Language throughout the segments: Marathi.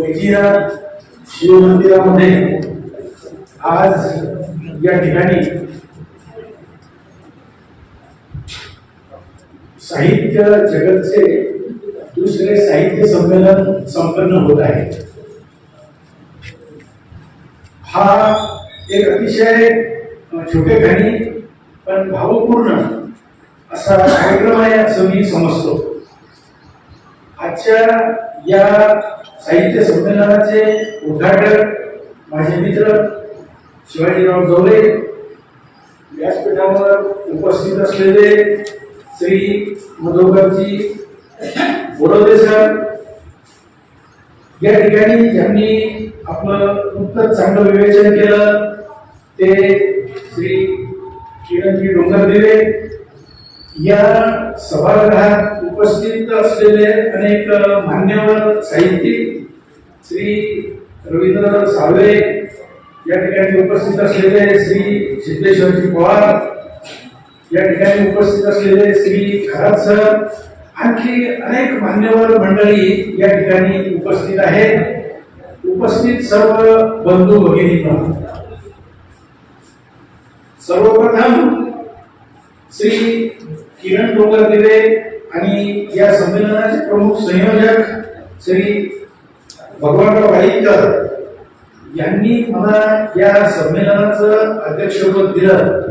वैजीनाथ शिवमंदिरामध्ये आज या ठिकाणी साहित्य जगतचे दुसरे साहित्य संमेलन संपन्न होत आहे. हा एक अतिशय छोटेखानी पण भावपूर्ण असा कार्यक्रम आहे असं मी समजतो. आजच्या या साहित्य संमेलनाचे उद्घाटक माझे मित्र शिवाजीराव जवळे व्यासपीठावर उपस्थित असलेले श्री मधोकरजी बोडोदे सर या ठिकाणी ज्यांनी आपलं नुकतंच चांगलं विवेचन केलं ते श्री किरणजी डोंगरदेवे या सभागृहात उपस्थित असलेले अनेक मान्यवर साहित्यिक श्री रवींद्र सावळे या ठिकाणी उपस्थित असलेले श्री सिद्धेश्वरजी पवार या ठिकाणी उपस्थित असलेले श्री खरात सर आणखी अनेक मान्यवर मंडळी या ठिकाणी उपस्थित आहेत. उपस्थित सर्व बंधू भगिनींना सर्वप्रथम श्री किरण डोंगरदिवे आणि या संमेलनाचे प्रमुख संयोजक श्री भगवानराव वाईकर यांनी मला या संमेलनाचं अध्यक्षपद दिलं.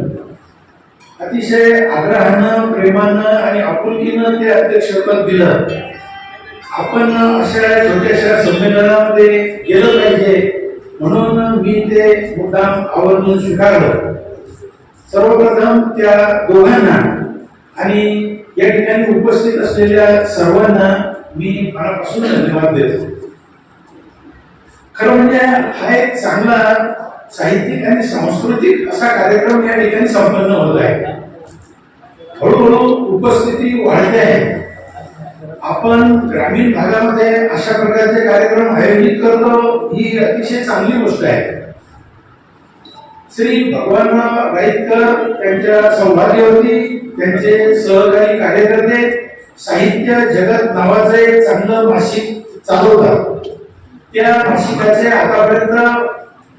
अतिशय आग्रहानं प्रेमानं आणि आपुलकीनं ते अध्यक्षपद दिलं. आपण अशा छोट्याशा संमेलनामध्ये गेलं पाहिजे म्हणून मी ते मुद्दाम आवर्जून स्वीकारलं. सर्वप्रथम त्या दोघांना आणि या ठिकाणी उपस्थित असलेल्या सर्वांना मी मनापासून धन्यवाद देतो. खरं म्हणजे हा एक चांगला साहित्यिक आणि सांस्कृतिक असा कार्यक्रम या ठिकाणी संपन्न होत आहे. हळूहळू उपस्थिती वाढते आहे. आपण ग्रामीण भागामध्ये अशा प्रकारचे कार्यक्रम आयोजित करतो ही अतिशय चांगली गोष्ट आहे. श्री भगवानराव राईतकर त्यांच्या सौभाग्यवती त्यांचे सहकारी कार्यकर्ते साहित्य जगत नावाचं एक चांगलं मासिक चालवतात. त्या मासिकाचे आतापर्यंत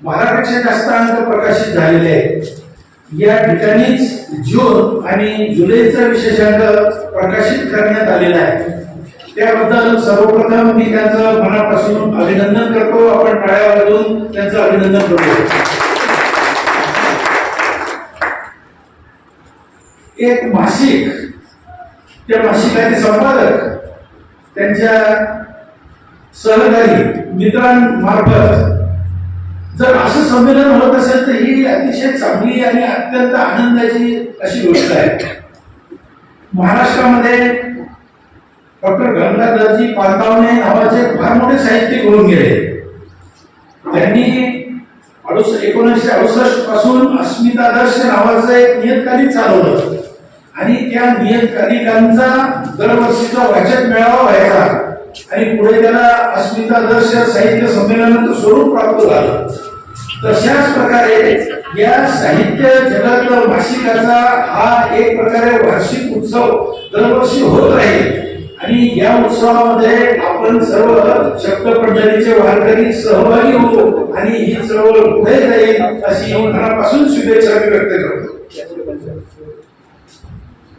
बारापेक्षा जास्त अंक प्रकाशित झालेले आहेत. या ठिकाणीच जून आणि जुलैचा विशेषांक प्रकाशित करण्यात आलेला आहे. त्याबद्दल सर्वप्रथम मी त्यांचं मनापासून अभिनंदन करतो. आपण टाळ्या वाजून त्यांचं अभिनंदन करतो एक मासिक त्या मासिकाचे संपादक त्यांच्या सहकारी मित्रांमार्फत. जर असं संमेलन होत असेल तर ही अतिशय चांगली आणि अत्यंत आनंदाची अशी गोष्ट आहे. महाराष्ट्रामध्ये डॉक्टर गंगाधरजी पालतावणे नावाचे फार मोठे साहित्यिक होऊन गेले. त्यांनी अडुस एकोणीसशे अडुसष्टपासून अस्मितादर्श नावाचं एक नियतकालिक चालवलं. आणि त्या नियतकालिकांचा दरवर्षीचा वाचक मेळावा व्हायचा. आणि पुढे त्याला अस्मितादर्श साहित्य संमेलनाचं स्वरूप प्राप्त झालं. तशाच प्रकारे या साहित्य जगत मासिकाचा हा एक प्रकारे वार्षिक उत्सव दरवर्षी होत राहील. आणि या उत्सवामध्ये आपण सर्व शब्दपंढरीचे वारकरी सहभागी होतो आणि ही चळवळ पुढे जाईल अशी मनापासून शुभेच्छा मी व्यक्त करतो.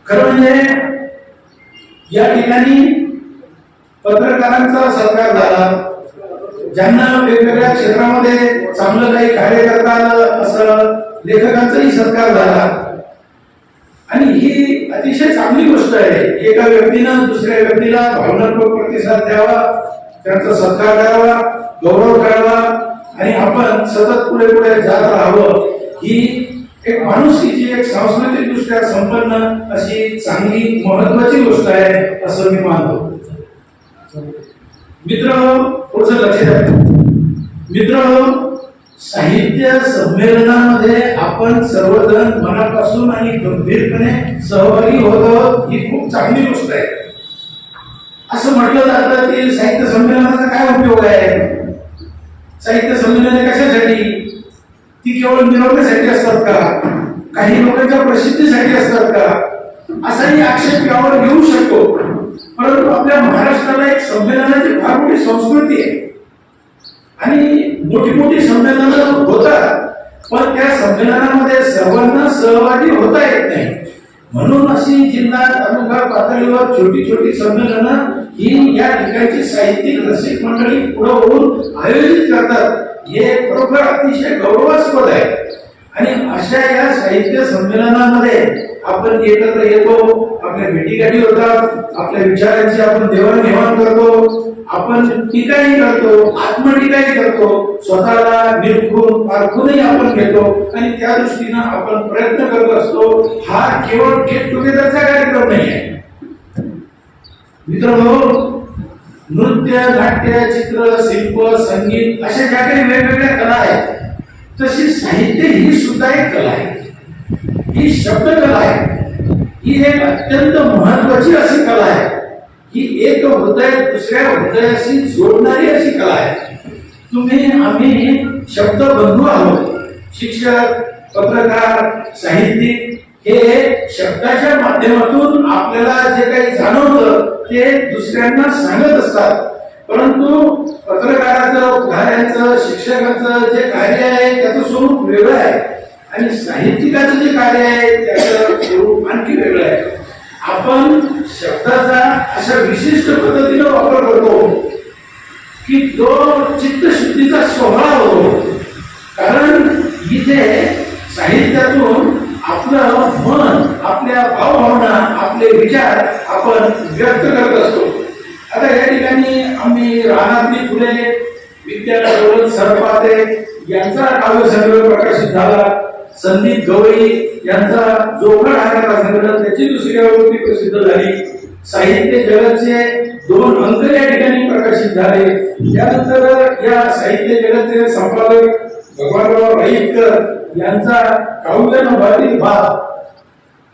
खरं म्हणजे या ठिकाणी पत्रकारांचा सत्कार झाला. ज्यांना वेगवेगळ्या क्षेत्रामध्ये चांगलं काही कार्य करता आलं असं लेखकांचाही सत्कार झाला. आणि ही अतिशय चांगली गोष्ट आहे. एका व्यक्तीनं दुसऱ्या व्यक्तीला भावनात्मक प्रतिसाद द्यावा त्यांचा सत्कार करावा गौरव करावा आणि आपण सतत पुढे पुढे जात राहावं ही एक माणुसकीची एक सांस्कृतिक दृष्ट्या संपन्न अशी चांगली महत्वाची गोष्ट आहे असं मी मानतो. मित्र थोडस लक्ष द्या. मित्र साहित्य संमेलनामध्ये आपण सर्वजण मनापासून आणि गंभीरपणे सहभागी होतो ही खूप चांगली गोष्ट आहे. असं म्हटलं जातं की साहित्य संमेलनाचा काय उपयोग आहे? साहित्य संमेलन कशासाठी? ती केवळ मिरवण्यासाठी असतात का? काही लोकांच्या प्रसिद्धीसाठी असतात का? असाही आक्षेप यावर घेऊ शकतो. परंतु आपल्या महाराष्ट्राला एक संमेलनाची फार मोठी संस्कृती आहे. आणि मोठी मोठी संमेलनं होतात पण त्या संमेलनामध्ये सर्वांना सहभागी होता येत नाही. म्हणून अशी जिल्हा तालुका पातळीवर छोटी छोटी संमेलनं ही या ठिकाणची साहित्यिक रसिक मंडळी पुढे होऊन आयोजित करतात. हे खरोखर अतिशय गौरवास्पद आहे. आणि अशा या साहित्य संमेलनामध्ये आपण एकत्र येतो आपल्या भेटीगाठी होतात आपल्या विचारांची आपण देवाणघेवाण करतो आपण टीकाही करतो आत्मटीकाही करतो स्वतःला निरखून पारखूनही आपण घेतो आणि त्या दृष्टीनं आपण प्रयत्न करत असतो हा केवळ गेट टुगेदरचा कार्यक्रम नाही आहे भाऊ नृत्य नाट्य चित्र शिल्प संगीत अशा ज्या काही वेगवेगळ्या कला आहेत तशी साहित्य ही सुद्धा एक कला आहे. ही शब्दकला आहे. ही एक अत्यंत महत्वाची अशी कला आहे. ही एक हृदय दुसऱ्या हृदयाशी जोडणारी अशी कला आहे. तुम्ही आम्ही शब्द बंधू आहोत. शिक्षक पत्रकार साहित्यिक हे शब्दाच्या माध्यमातून आपल्याला जे काही जाणवतं ते दुसऱ्यांना सांगत असतात. परंतु पत्रकाराचं उद्धाऱ्यांचं शिक्षकाचं जे कार्य आहे त्याचं स्वरूप वेगळं आहे. आणि साहित्यिकाचं जे कार्य आहे त्याचं स्वरूप आणखी वेगळं आहे. आपण शब्दाचा अशा विशिष्ट पद्धतीनं वापर करतो की तो चित्तशुद्धीचा सोहळा होतो. कारण इथे साहित्यातून आपलं मन आपल्या भावभावना आपले विचार आपण व्यक्त करत असतो. आता या ठिकाणी आम्ही रानातली फुले विद्यालय सरपाते यांचा काव्यसंग्रह प्रकाशित झाला. संदीप गवई यांचा जोगड आकार संग्रह त्याची दुसरी आवृत्ती प्रसिद्ध झाली. साहित्य जगतचे दोन अंक या ठिकाणी प्रकाशित झाले. त्यानंतर या साहित्य जगतचे संपादक भगवानराव राईकर यांचा काव्य नभातील भाग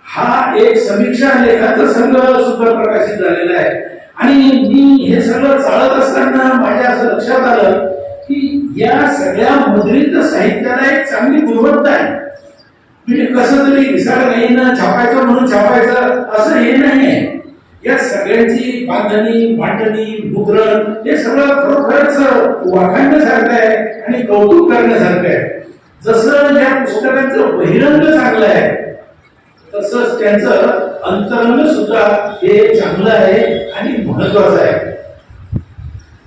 हा एक समीक्षा लेखाचा संग्रह सुद्धा प्रकाशित झालेला आहे. आणि मी हे सगळं चालत असताना माझ्या असं लक्षात आलं की या सगळ्या मुद्रित साहित्याला एक चांगली गुणवत्ता आहे. म्हणजे कसं तरी विसाळ नाही ना छापायचं म्हणून छापायचं असं हे नाही आहे. या सगळ्यांची बांधणी मांडणी मुद्रण हे सगळं खरोखरच वाखाणण्यासारखं आहे आणि कौतुक करण्यासारखं आहे. जसं या पुस्तकांचं बहिरंग चांगलं आहे तसंच त्यांचं अंतरंग सुद्धा हे चांगलं आहे आणि महत्वाचं आहे.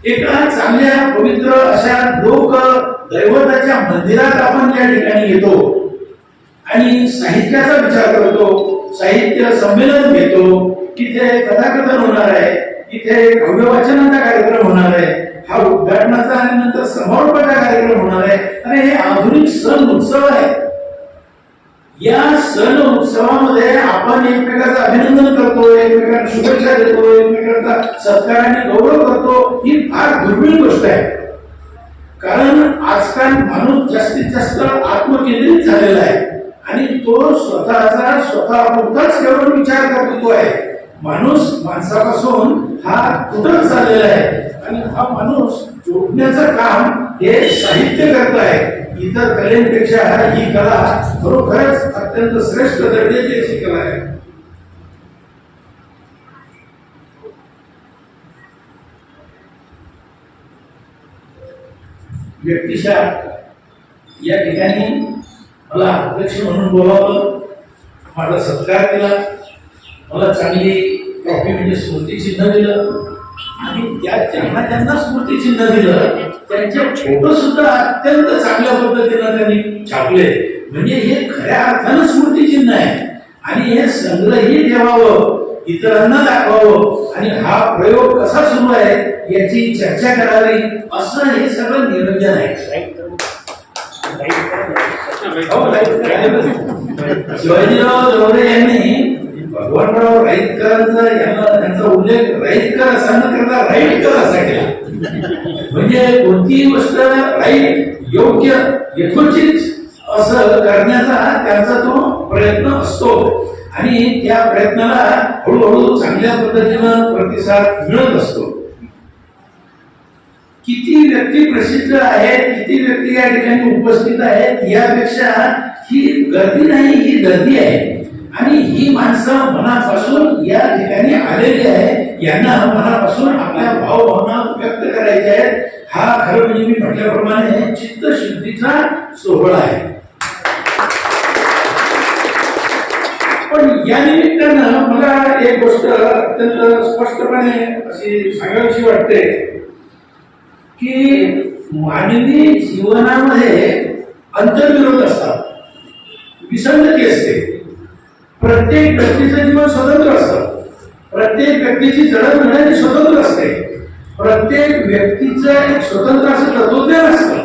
एका चांगल्या पवित्र अशा लोक दैवताच्या मंदिरात आपण त्या ठिकाणी येतो आणि साहित्याचा विचार करतो साहित्य संमेलन घेतो तिथे कथाकथन होणार आहे तिथे काव्यवाचनाचा कार्यक्रम होणार आहे हा उद्घाटनाचा आणि नंतर समारोपाचा कार्यक्रम होणार आहे आणि हे आधुनिक सण उत्सव आहे. या सण उत्सवामध्ये आपण एकमेकाचं अभिनंदन करतो एकमेकांना शुभेच्छा देतो एकमेकांचा सत्कार आणि गौरव करतो ही फार दुर्मिळ गोष्ट आहे. कारण आजकाल माणूस जास्तीत जास्त आत्मकेंद्रित झालेला आहे आणि तो स्वतःचा स्वतःपुरताच केवळ विचार करतो आहे. माणूस माणसापासून हा कुठं चाललेला आहे. आणि हा माणूस जोडण्याचं काम हे साहित्य करत आहे. इतर कलेपेक्षा ही कला खरोखरच अत्यंत श्रेष्ठ दर्जाची अशी कला आहे. व्यक्तिशा या ठिकाणी मला अध्यक्ष म्हणून बोलावलं. माझा सत्कार केला. मला चांगली कॉपी म्हणजे स्मृतिचिन्ह दिलं आणि त्या ज्यांना त्यांना स्मृतिचिन्ह दिलं त्यांच्या फोटो सुद्धा अत्यंत चांगल्या पद्धतीनं त्यांनी छापले म्हणजे हे खऱ्या अर्थानं स्मृतिचिन्ह आहे आणि हे संग्रही ठेवावं इतरांना दाखवावं आणि हा प्रयोग कसा सुरू आहे याची चर्चा करावी असं हे सगळं निरंजन आहे शिवाजीराव जोरे यांनी भगवानराव राईतकरांचा यांना त्यांचा उल्लेख राईतकर असा न करता राईटकर असा केला. म्हणजे कोणतीही गोष्ट राईट योग्य यथोचित असं करण्याचा त्यांचा तो प्रयत्न असतो. आणि त्या प्रयत्नाला हळूहळू चांगल्या पद्धतीनं प्रतिसाद मिळत असतो. किती व्यक्ती प्रसिद्ध आहेत किती व्यक्ती या ठिकाणी उपस्थित आहेत यापेक्षा ही गर्दी नाही ही गर्दी आहे. आणि ही माणसं मनापासून या ठिकाणी आलेली आहे. यांना मनापासून आपल्या भावभावना व्यक्त करायच्या करायचे आहेत. हा खरं म्हणजे मी म्हटल्याप्रमाणे चित्तशुद्धीचा सोहळा आहे. पण या निमित्तानं मला एक गोष्ट अत्यंत स्पष्टपणे अशी सांगावीशी वाटते की मानवी जीवनामध्ये अंतर्विरोध असतात. विसंगती असते. प्रत्येक व्यक्तीचं जीवन स्वतंत्र असतं. प्रत्येक व्यक्तीची जडणघडण स्वतंत्र असते. प्रत्येक व्यक्तीचं एक स्वतंत्र असं तत्वज्ञान असतं.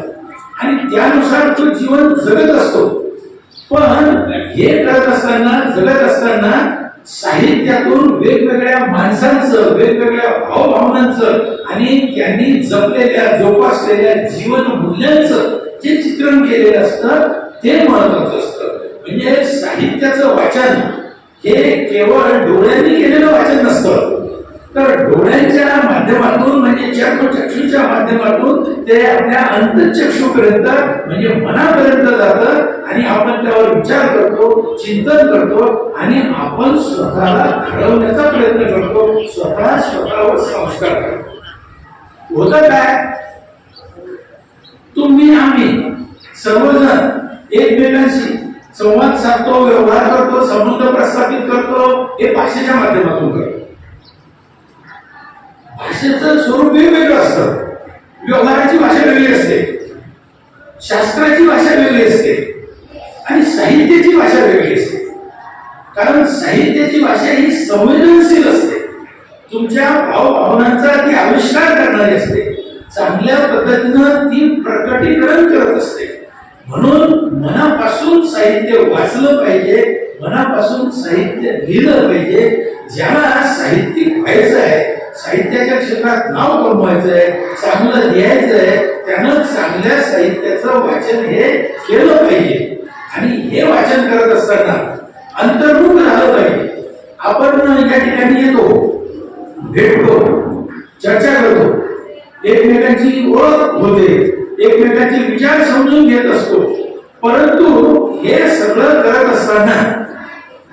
आणि त्यानुसार तो जीवन जगत असतो. पण हे करत असताना जगत असताना साहित्यातून वेगवेगळ्या माणसांचं वेगवेगळ्या भावभावनांचं आणि त्यांनी जपलेल्या जोपासलेल्या जीवन मूल्यांचं जे चित्रण केलेलं असतं ते महत्वाचं असतं. म्हणजे साहित्याचं वाचन हे केवळ डोळ्यांनी केलेलं वाचन नसतं. तर डोळ्यांच्या माध्यमातून म्हणजे चक्षूच्या माध्यमातून ते आपल्या अंतचक्षूपर्यंत म्हणजे मनापर्यंत जातं आणि आपण त्यावर विचार करतो चिंतन करतो आणि आपण स्वतःला घडवण्याचा प्रयत्न करतो स्वतः स्वतःवर संस्कार करतो. होतं काय? तुम्ही आम्ही सर्वजण एकमेकांशी संवाद साधतो व्यवहार करतो संबंध प्रस्थापित करतो हे भाषेच्या माध्यमातून करतो. भाषेचं स्वरूप वेगवेगळं असतं. व्यवहाराची भाषा वेगळी असते. शास्त्राची भाषा वेगळी असते. आणि साहित्याची भाषा वेगळी असते. कारण साहित्याची भाषा ही संवेदनशील असते. तुमच्या भावभावनांचा ती आविष्कार करणारी असते. चांगल्या पद्धतीनं ती प्रकटीकरण करत असते. म्हणून मनापासून साहित्य वाचलं पाहिजे मनापासून साहित्य लिहिलं पाहिजे. ज्याला साहित्यिक व्हायचं आहे साहित्याच्या क्षेत्रात नाव कमवायचं आहे चांगलं लिहायचं आहे त्यानं चांगल्या साहित्याचं वाचन हे केलं पाहिजे. आणि हे वाचन करत असताना अंतर्मुख राहिलं पाहिजे. आपण या ठिकाणी येतो भेटतो चर्चा करतो. एकमेकांची ओळख होते. एकमेकांचे विचार समजून घेत असतो. परंतु हे सगळं करत असताना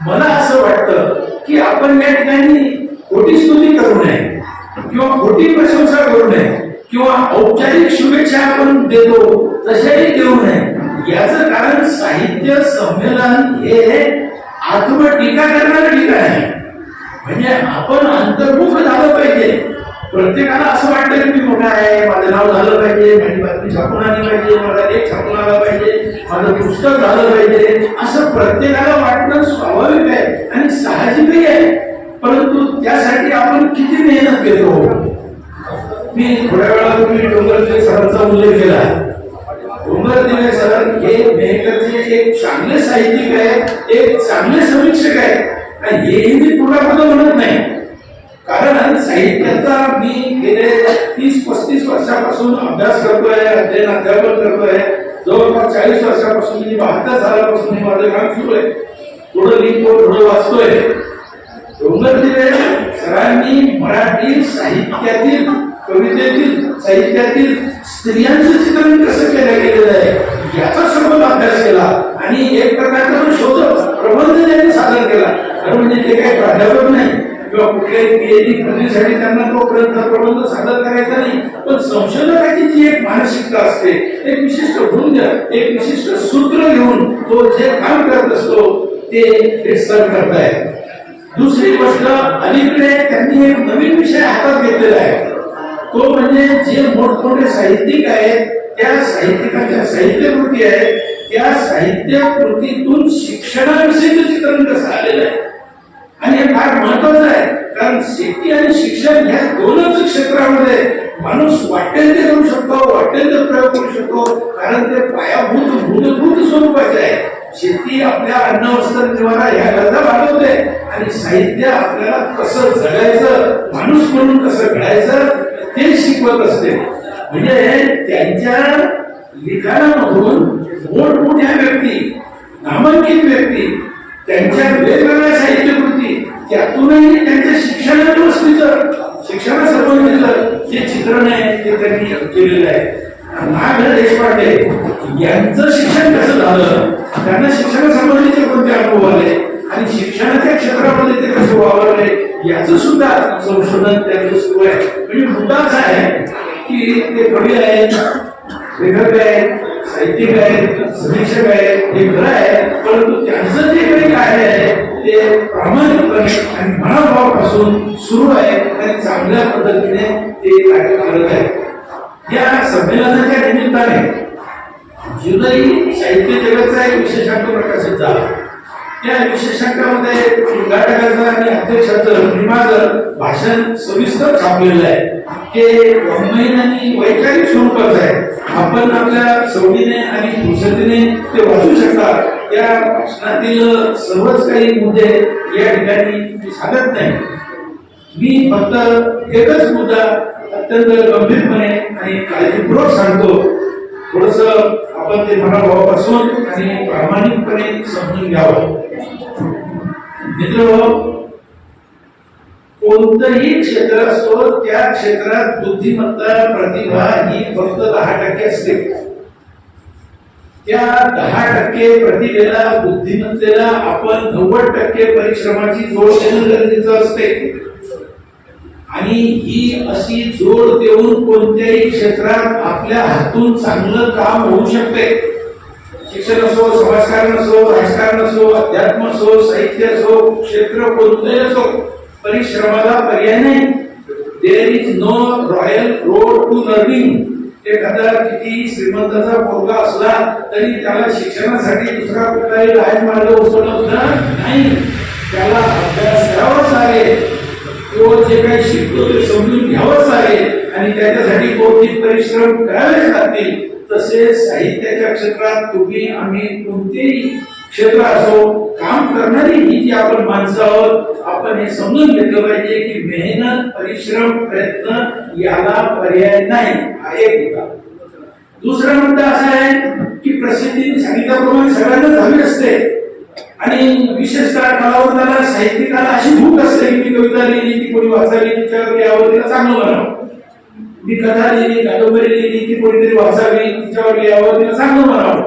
मला असं वाटतं की आपण या ठिकाणी खोटी स्तुती करू नये किंवा खोटी प्रशंसा करू नये किंवा औपचारिक शुभेच्छा आपण देतो तशाही देऊ नये. याचं कारण साहित्य संमेलन हे आत्मटीका करणारं ठिकाण आहे. म्हणजे आपण अंतर्मुख झालं पाहिजे. प्रत्येकाला असं वाटतं की मी मोठा आहे माझं नाव झालं पाहिजे माझी बातमी छापून आली पाहिजे माझा लेख छापून आला पाहिजे माझं पुस्तक झालं पाहिजे. असं प्रत्येकाला वाटणं स्वाभाविक आहे आणि साहजिकही आहे. परंतु त्यासाठी आपण किती मेहनत घेतो? मी थोड्या वेळा तुम्ही डोंगरचे सरांचा उल्लेख केला. डोंगर दिवे सर हे मेहकरचे एक चांगले साहित्यिक आहेत एक चांगले समीक्षक आहेत. आणि हेही मी पूर्णपणे म्हणत मी गेले तीस पस्तीस वर्षापासून अभ्यास करतोय अध्ययन अध्यापन करतोय. जवळपास चाळीस वर्षापासून मी बहात्तर सालापासून हे माझं काम सुरू आहे. थोडं लिहितो थोडं वाचतोय. डोंगरदिवे सरांनी मराठी साहित्यातील कवितेतील साहित्यातील स्त्रियांचं चित्रण कसं केलं गेलेलं आहे याचा सर्व अभ्यास केला. आणि एक प्रकारचा शोध प्रबंध त्यांनी सादर केला. खरं म्हणजे ते काही प्राध्यापक नाही. किंवा कुठल्याही पीएचडी पदवीसाठी त्यांना तो ग्रंथ प्रबंध सादर करायचा नाही. पण संशोधकाची जी एक मानसिकता असते एक विशिष्ट भूंज एक विशिष्ट सूत्र घेऊन तो जे काम करत असतो ते सर करतायत दुसरी गोष्ट अलीकडे त्यांनी एक नवीन विषय हातात घेतलेला आहे. तो म्हणजे जे मोठमोठे साहित्यिक आहेत त्या साहित्यिकांच्या साहित्यकृती आहेत त्या साहित्यकृतीतून शिक्षणाविषयीचं चित्रण कसं आलेलं आहे? आणि हे फार महत्वाचं आहे. कारण शेती आणि शिक्षण ह्या दोनच क्षेत्रामध्ये माणूस वाटेल ते करू शकतो वाटेल ते प्रयोग करू शकतो. कारण ते पायाभूत मूलभूत स्वरूपाचे आहे. शेती आपल्या अन्न वस्त्र निवारा ह्या गरजा भागवते आणि साहित्य आपल्याला कसं जगायचं माणूस म्हणून कसं घडायचं ते शिकवत असते. म्हणजे त्यांच्या लिखाणामधून मोठमोठ्या व्यक्ती नामांकित व्यक्ती त्यांच्या वेगवेगळ्या साहित्य होती त्यातूनही त्यांच्या शिक्षणाच्या शिक्षणासंबंधीचं जे चित्रण आहे ते त्यांनी केलेलं आहे. नाग देशपांडे यांचं शिक्षण कसं झालं? त्यांना शिक्षणासंबंधीचे कोणते अनुभव आले? आणि शिक्षणाच्या क्षेत्रामध्ये ते कसे वावरले? याचं सुद्धा संशोधन त्यांचं सुरू आहे. म्हणजे मुद्दाच आहे की ते कवी आहेत लेखक आहेत साहित्यिक आहेत समीक्षक आहेत हे खरं आहे परंतु त्यांचं जे काही कार्य आहे ते प्रामाणिकपणे आणि मनाभावापासून सुरू आहे आणि चांगल्या पद्धतीने ते कार्य करत आहे. या संमेलनाच्या निमित्ताने जुलै साहित्य जगाचा एक विशेषांक प्रकाशित झाला. त्या विशेषांकामध्ये उद्घाटकाचं आणि अध्यक्षाचं निर्माचं भाषण सविस्तर छापलेलं आहे. ते गंभीर आणि वैचारिक स्वरूपाचं आहे. आपण आपल्या सवडीने आणि फुरसतीने ते वाचू शकता. त्या भाषणातील सर्वच काही मुद्दे या ठिकाणी मी सांगत नाही. मी फक्त एकच मुद्दा अत्यंत गंभीरपणे आणि काळजीपूर्वक सांगतो. थोडस आपण ते मनाभावापासून आणि प्रामाणिकपणे समजून घ्यावं. मित्र कोणतंही क्षेत्र असतो त्या क्षेत्रात बुद्धिमत्ता प्रतिभा ही फक्त दहा टक्के असते. त्या दहा टक्के प्रतिभेला बुद्धिमत्तेला आपण नव्वद टक्के परिश्रमाची जोड देणं गरजेचं असते. आणि ही अशी जोड देऊन कोणत्याही क्षेत्रात आपल्या हातून चांगलं काम होऊ शकते. शिक्षण असो समाजकारण असो राजकारण असो अध्यात्म असो साहित्य असो क्षेत्र कोणतंही असो परिश्रमाला पर्याय नाही. There is no royal road to learning एखादा किती श्रीमंताचा पोरगा असला तरी त्याला शिक्षणासाठी दुसरा कुठलाही लाईन मार्ग उपलब्ध नाही. त्याला अभ्यास करावाच लागेल तो जे काही शिकतो ते समजून घ्यावंच लागेल आणि त्याच्यासाठी कोणती परिश्रम करावेच लागतील. तसेच साहित्याच्या क्षेत्रात तुम्ही आम्ही कोणतेही क्षेत्र असो काम करणारी ही जी आपण माणसं आहोत आपण हे समजून घेतलं पाहिजे की मेहनत परिश्रम प्रयत्न याला पर्याय नाही हा एक होता दुसरा मुद्दा असा आहे की प्रसिद्धी सांगितल्याप्रमाणे सगळ्यांना झाली असते. आणि विशेषतः कलावंताला साहित्यिकाला अशी भूक असते की मी कविता लिहिली ती कोणी वाचावी तिच्यावर यावं तिला चांगलं म्हणावं. मी कथा लिहिली कादंबरी लिहिली ती कोणीतरी वाचावी तिच्यावर लिहावं तिला चांगलं म्हणावं.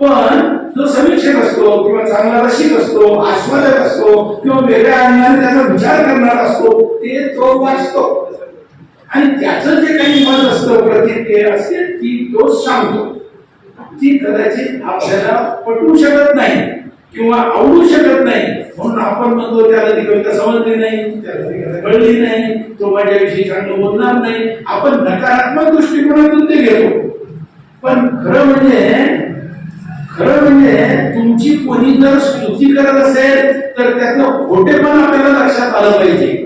पण जो समीक्षक असतो किंवा चांगला रसिक असतो आस्वादक असतो किंवा वेगळ्या अंगाने त्याचा विचार करणारा असतो ते तो वाचतो. आणि त्याचं जे काही मत असतं प्रतिक्रिया असते ती तो सांगतो. ती कदाचित आपल्याला पटवू शकत नाही किंवा आवडू शकत नाही. म्हणून आपण म्हणतो त्याला ती कविता समजली नाही त्याला ती कविता कळली नाही तो माझ्याविषयी चांगलं बोलणार नाही. आपण नकारात्मक दृष्टिकोनातून ते घेतो. पण खरं म्हणजे खरं म्हणजे तुमची कोणी जर स्तुती करत असेल तर त्यातलं खोटेपण आपल्याला लक्षात आलं पाहिजे.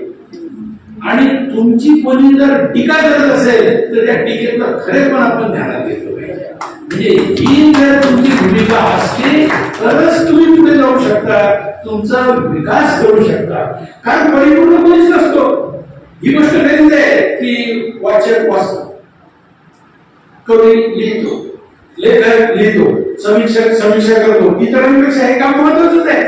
आणि तुमची कोणी जर टीका करत असेल तर त्या टीकेतलं खरेपण आपण ध्यानात घेतलं पाहिजे. म्हणजे ही जर तुमची भूमिका असते तरच तुम्ही पुढे जाऊ शकता तुमचा विकास करू शकता. कारण परिपूर्ण कोणीच नसतो. ही गोष्ट कधीच आहे की वाचक वाचतो. कवी लिहितो. लेखक लिहितो. समीक्षक समीक्षा करतो. इतरांपेक्षा हे काम महत्वाचंच आहे.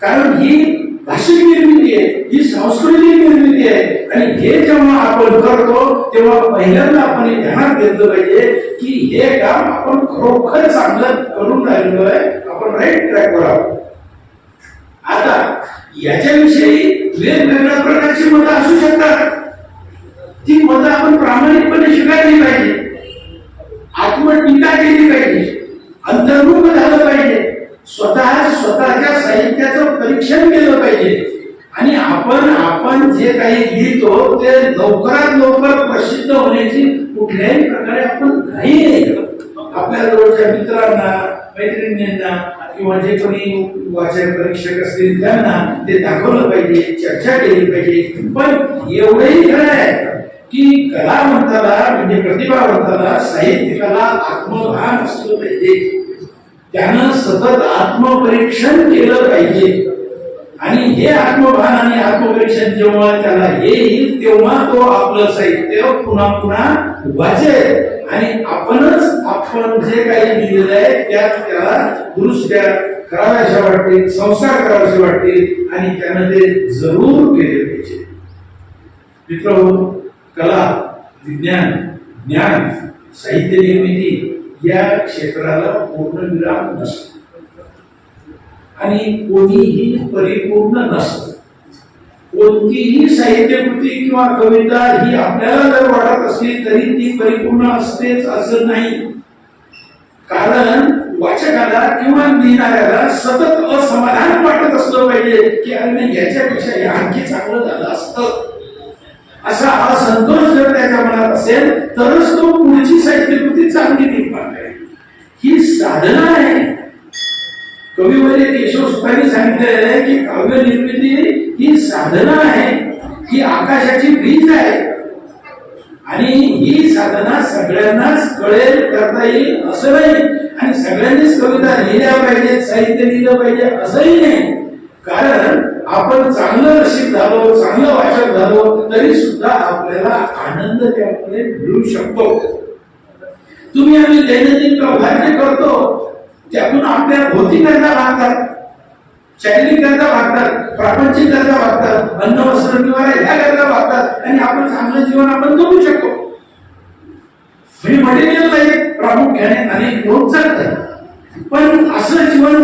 कारण ही भाषिक निर्मिती आहे ही सांस्कृतिक निर्मिती आहे. आणि हे जेव्हा आपण करतो तेव्हा पहिल्यांदा आपण हे ध्यानात घेतलं पाहिजे की हे काम आपण खरोखर चांगलं करून राहिलो आहे आपण राईट ट्रॅकवर आहोत. आता याच्याविषयी वेगवेगळ्या प्रकारची मतं असू शकतात. ती मतं आपण प्रामाणिकपणे स्वीकारली पाहिजे. आत्मटीका केली पाहिजे. अंतर्मुख झालं पाहिजे. स्वतः स्वतःच्या साहित्याचं परीक्षण केलं पाहिजे. आणि आपण आपण जे काही लिहितो ते लवकरात लवकर प्रसिद्ध होण्याची कुठल्याही प्रकारे आपण घाई नाही करत. आपल्या जवळच्या मित्रांना मैत्रिणींना किंवा जे कोणी वाचन परीक्षक असतील त्यांना ते दाखवलं पाहिजे चर्चा केली पाहिजे. पण एवढंही खरं आहे की कलावंताला म्हणजे प्रतिभावंताला साहित्यिकाला आत्मभान असलं पाहिजे. त्यानं सतत आत्मपरीक्षण केलं पाहिजे. आणि हे आत्मभान आणि आत्मपरीक्षण जेव्हा त्याला येईल तेव्हा तो आपलं साहित्य पुन्हा पुन्हा वाचेल आणि आपणच आपण जे काही लिहिलेलं आहे त्यात त्याला दुरुस्त्या कराव्याशा वाटतील संस्कार करावेसे वाटतील आणि त्यानं ते जरूर केले पाहिजे. मित्र कला विज्ञान ज्ञान साहित्य निर्मिती या क्षेत्राला पूर्णविराम नसतो. आणि कोणीही परिपूर्ण नसतं. कोणतीही साहित्यकृती किंवा कविता ही आपल्याला जर वाटत असली तरी ती परिपूर्ण असतेच असं नाही. कारण वाचकाला किंवा लिहिणाऱ्याला सतत असमाधान वाटत असलं पाहिजे की अरे नाही याच्यापेक्षा हे आणखी चांगलं झालं असतं. असा संतोष जर त्याच्या मनात असेल तरच तो पुढची साहित्यकृती चांगली निर्माण करेल. ही साधना आहे. कवी म्हणजे केशव सुखांनी सांगितलेलं आहे की काव्य निर्मिती ही साधना आहे. ही आकाशाची वीज आहे. आणि ही साधना सगळ्यांनाच कळेल करता येईल असं नाही. आणि सगळ्यांनीच कविता लिहिल्या पाहिजेत साहित्य लिहिलं पाहिजे असंही नाही. कारण आपण चांगलं रसिक झालो चांगलं वाचक झालो तरी सुद्धा आपल्याला आनंद त्यामध्ये मिळू शकतो. तुम्ही आम्ही दैनंदिन व्यवहार जे करतो त्यातून आपल्या भौतिक गरजा भागतात शारीरिक गरजा भागतात प्रापंचिक गरजा भागतात अन्न वस्त्र निवारा ह्या गरजा भागतात आणि आपण चांगलं जीवन आपण जगू शकतो. म्हणजे मटेरियल लाईफ प्रामुख्याने अनेक लोक जगतात पण असं जीवन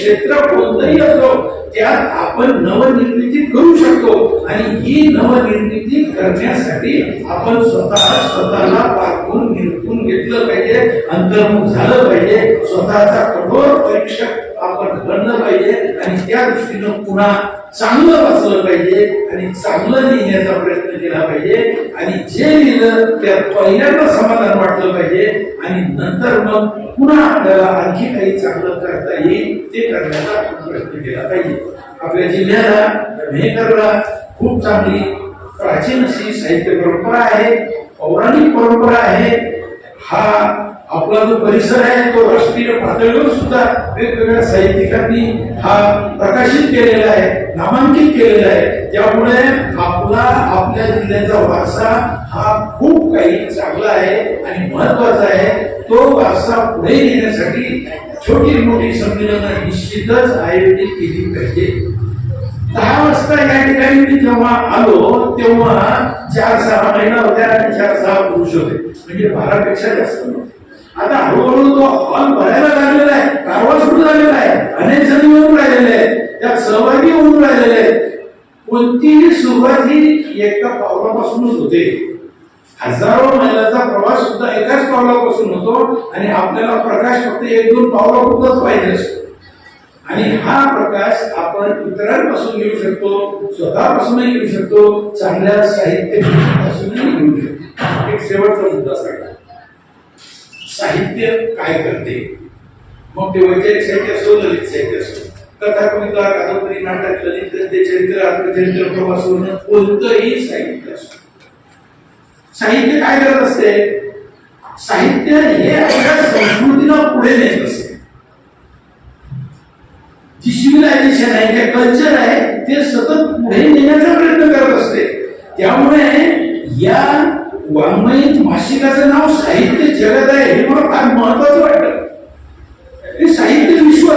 क्षेत्र कोणतंही असो त्यात आपण नवनिर्मिती करू शकतो. आणि ही नवनिर्मिती करण्यासाठी आपण स्वतः स्वतःला पाठवून निरपून घेतलं पाहिजे अंतर्मुख झालं पाहिजे. स्वतःचा कठोर परीक्षक आपण बनलं पाहिजे. आणि त्या दृष्टीनं पुन्हा चांगलं वाचलं पाहिजे आणि चांगलं लिहिण्याचा प्रयत्न केला पाहिजे. आणि जे लिहिलं त्यात पहिल्यांदा समाधान वाटलं पाहिजे. आणि नंतर मग पुन्हा आपल्याला आणखी काही चांगलं करता येईल ते करण्याचा आपण प्रयत्न केला पाहिजे. आपल्या जिल्ह्याला मेहकरला खूप चांगली प्राचीन अशी साहित्य परंपरा आहे. पौराणिक परंपरा आहे. हा आपला जो परिसर आहे तो राष्ट्रीय पातळीवर सुद्धा वेगवेगळ्या साहित्यिकांनी हा प्रकाशित केलेला आहे नामांकित केलेला आहे. त्यामुळे आपला आपल्या जिल्ह्याचा वारसा हा खूप काही चांगला आहे आणि महत्त्वाचा आहे. तो वारसा पुढे नेण्यासाठी छोटी मोठी संमेलनं निश्चितच आयोजित केली पाहिजे. दहा वाजता या ठिकाणी मी जेव्हा आलो तेव्हा चार सहा महिला होत्या आणि चार सहा पुरुष होते. म्हणजे बारापेक्षा जास्त नव्हते आता हळूहळू तो हॉल भरायला लागलेला आहे. कारवा सुरू झालेला आहे. अनेक जण येऊन राहिलेले आहेत. त्यात सहभागी होऊन राहिलेले आहेत. कोणतीही सुरुवात ही एका पावलापासूनच होते. हजारो मैलाचा प्रवास सुद्धा एकाच पावलापासून होतो आणि आपल्याला प्रकाश फक्त एक दोन पावलापुरताच पाहिजे असतो आणि हा प्रकाश आपण इतरांपासून घेऊ शकतो स्वतःपासूनही घेऊ शकतो चांगल्या साहित्य घेऊ शकतो. एक शेवटचा मुद्दा सांगा साहित्य काय करते? मग ते वैचारिक साहित्य असो ललित साहित्य असो कथा कविता कादंबरी नाटक ललित गद्य चरित्र आत्मचरित्र प्रवास वर्णन कोणतंही साहित्य असो. साहित्य काय करत असते? साहित्य हे आपल्या संस्कृतीला पुढे नेत असते. जी सिव्हिलायझेशन आहे जे कल्चर आहे ते सतत पुढे नेण्याचा प्रयत्न करत असते. त्यामुळे या वाङ्मयीन मासिकाचं नाव साहित्य जगत आहे हे मला फार महत्वाचं वाटतं. हे साहित्य विश्व.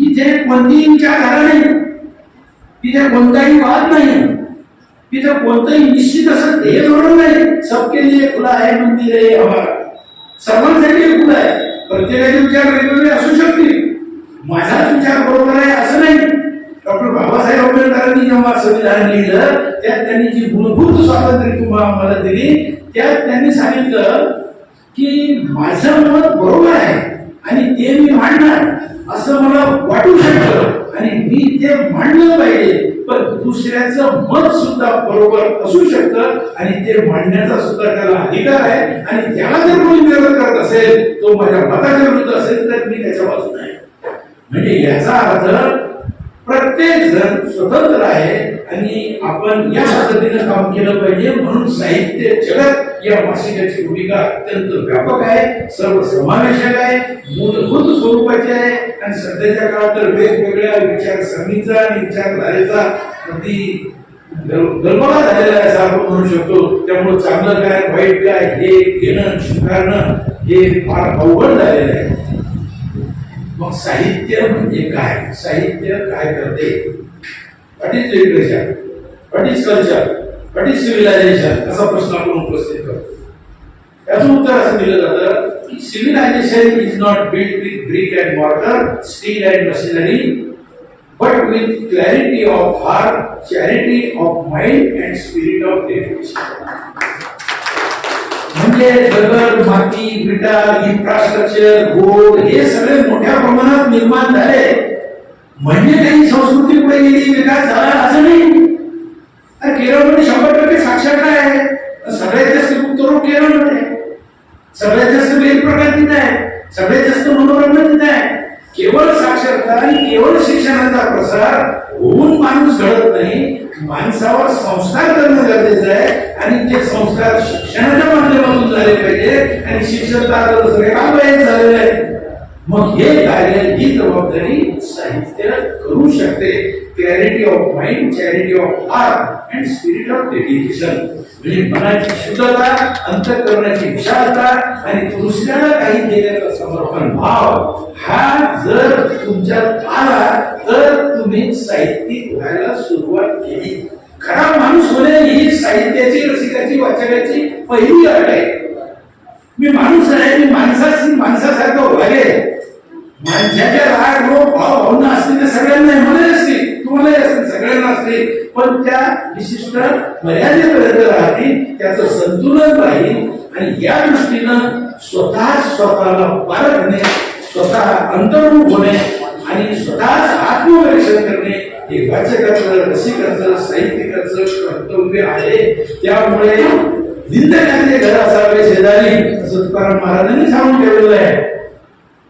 इथे कोणतीही विचारधारा नाही तिथे कोणताही वाद नाही तिथे कोणतंही निश्चित असं ध्येय धोरण नाही सबके लिए खुला आहे मंदिर आहे हमारा सर्वांसाठी खुला आहे. प्रत्येकाचे विचार वेगवेगळे असू शकतील. माझाच विचार बरोबर आहे असं नाही. आंबेडकरांनी जेव्हा संविधान लिहिलं त्यात त्यांनी जी मूलभूत स्वातंत्र्य तुम्हाला आम्हाला दिली त्यात त्यांनी सांगितलं की माझं मत बरोबर आहे आणि ते मी मांडणार असं मला वाटू शकतं आणि मी ते मांडलं पाहिजे. पण दुसऱ्याचं मत सुद्धा बरोबर असू शकतं आणि ते मांडण्याचा सुद्धा त्याला अधिकार आहे आणि त्याला जर कोणी विरोध करत असेल तो माझ्या मताच्या विरुद्ध असेल तर मी त्याच्या बाजून आहे. म्हणजे याचा अर्थ प्रत्येक जण स्वतंत्र आहे आणि आपण या पद्धतीनं काम केलं पाहिजे. म्हणून साहित्य जगत या मासिकाची भूमिका अत्यंत व्यापक आहे सर्व समावेशक आहे मूलभूत स्वरूपाची आहे आणि सध्याच्या काळात तर वेगवेगळ्या विचारसरणीचा आणि विचारधारेचा अगदी गल- गलबला झालेला आहे असं आपण म्हणू शकतो. त्यामुळे चांगलं काय वाईट काय हे घेणं स्वीकारणं हे फार अवघड झालेलं आहे. मग साहित्य म्हणजे काय? साहित्य काय करते? What is literature what is culture what is civilisation असा प्रश्न आपण उपस्थित करतो. त्याचं उत्तर असं दिलं जातं की civilisation is not build with brick and mortar steel and machinery but with clarity of heart charity of mind and spirit of dedication म्हणजे दगड माती विटा इन्फ्रास्ट्रक्चर गोड हे सगळे मोठ्या प्रमाणात निर्माण झाले. म्हणजे काही संस्कृती पुढे गेली विकास झाला असं नाही. केरळमध्ये शंभर टक्के साक्षरता आहे. सगळ्यात जास्त गुप्तरोग केरळमध्ये सगळ्यात जास्त वेग प्रकार तिथे आहे. सगळ्यात जास्त मनोरंजन तिथे आहे. केवळ साक्षरता आणि केवळ शिक्षणाचा प्रसार माणूस घडत नाही. माणसावर संस्कार करणं गरजेचं आहे आणि ते संस्कार शिक्षणाच्या माध्यमातून झाले पाहिजे आणि शिक्षण झालेलं आहे मग हे कार्य ही जबाबदारी साहित्य करू शकते. Clarity of mind charity of heart and spirit of dedication म्हणजे मनाची शुद्धता अंतकरणाची विशालता आणि दुसऱ्याला काही देण्याचा समर्पण भाव हा जर तुमच्यात आला तर तुम्ही साहित्यिक व्हायला सुरुवात केली. खरा माणूस होणे ही साहित्याची रसिकाची वाचकाची पहिली अट आहे. मी माणूस आहे मी माणसाशी माणसासारखं वागेल माणसाच्या राग रोग भाव भावना असतील त्या सगळ्यांना आहे, मलाही असतील तुम्हालाही असतील असतील पण त्या विशिष्ट मर्यादेपर्यंत राहतील त्याचं संतुलन राहील. आणि या दृष्टीनं स्वतः स्वतःला पारखणे स्वतः अंतर्मुख होणे आणि स्वतःच आत्मपरीक्षण करणे हे वाचकाचं रसिकाचं साहित्यिकाचं कर्तव्य आहे. त्यामुळे निंदकाचे घर असावे शेजारी असं तुकाराम महाराजांनी सांगून ठेवलेलं आहे.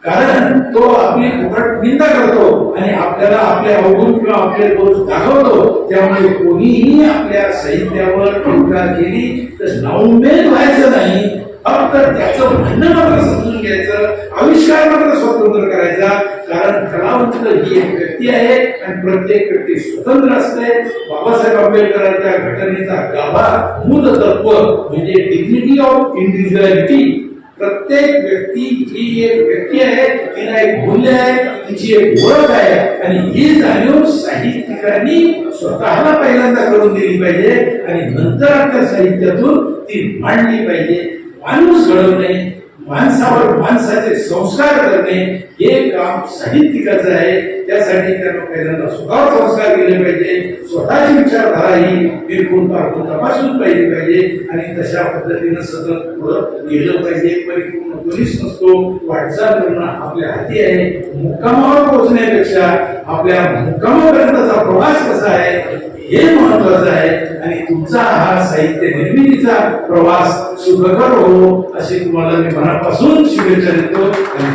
कारण तो आपली उघड निंदा करतो आणि आपल्याला आपल्या अवगुण किंवा आपले दोष दाखवतो. त्यामुळे कोणीही आपल्या साहित्यावर टीका केली तर नवमेध व्हायचं नाही. फक्त त्याचं म्हणणं मात्र समजून घ्यायचं आविष्कार मात्र स्वतंत्र करायचा. कारण कलावंत ही एक व्यक्ती आहे आणि प्रत्येक व्यक्ती स्वतंत्र असते. बाबासाहेब आंबेडकरांच्या घटनेचा गाभा मूल तत्व म्हणजे डिग्निटी ऑफ इंडिव्हिज्युअलिटी प्रत्येक व्यक्ती ही एक व्यक्ती आहे तिला एक मूल्य आहे तिची एक ओळख आहे. आणि ही जाणीव साहित्यिकांनी स्वतःला पहिल्यांदा करून दिली पाहिजे आणि नंतर त्या साहित्यातून ती मांडली पाहिजे. माणूस घडवणे माणसावर माणसाचे संस्कार करणे हे काम साहित्यिकाचं आहे. त्यासाठी त्यांना पहिल्यांदा स्वतःवर संस्कार केले पाहिजे. स्वतःची विचारधारा ही बिरकून पारखून तपासून पाहिली पाहिजे. आणि तशा पद्धतीनं सतत पुढं गेलं पाहिजे. परिपूर्ण कोणीच नसतो. वाटचाल करणं आपल्या हाती आहे. मुक्कामावर पोहोचण्यापेक्षा आपल्या मुक्कामापर्यंतचा प्रवास कसा आहे हे महत्वाचं आहे. आणि तुमचा हा साहित्य निर्मितीचा प्रवास सुखकर हो अशी तुम्हाला मी मनापासून शुभेच्छा देतो. आणि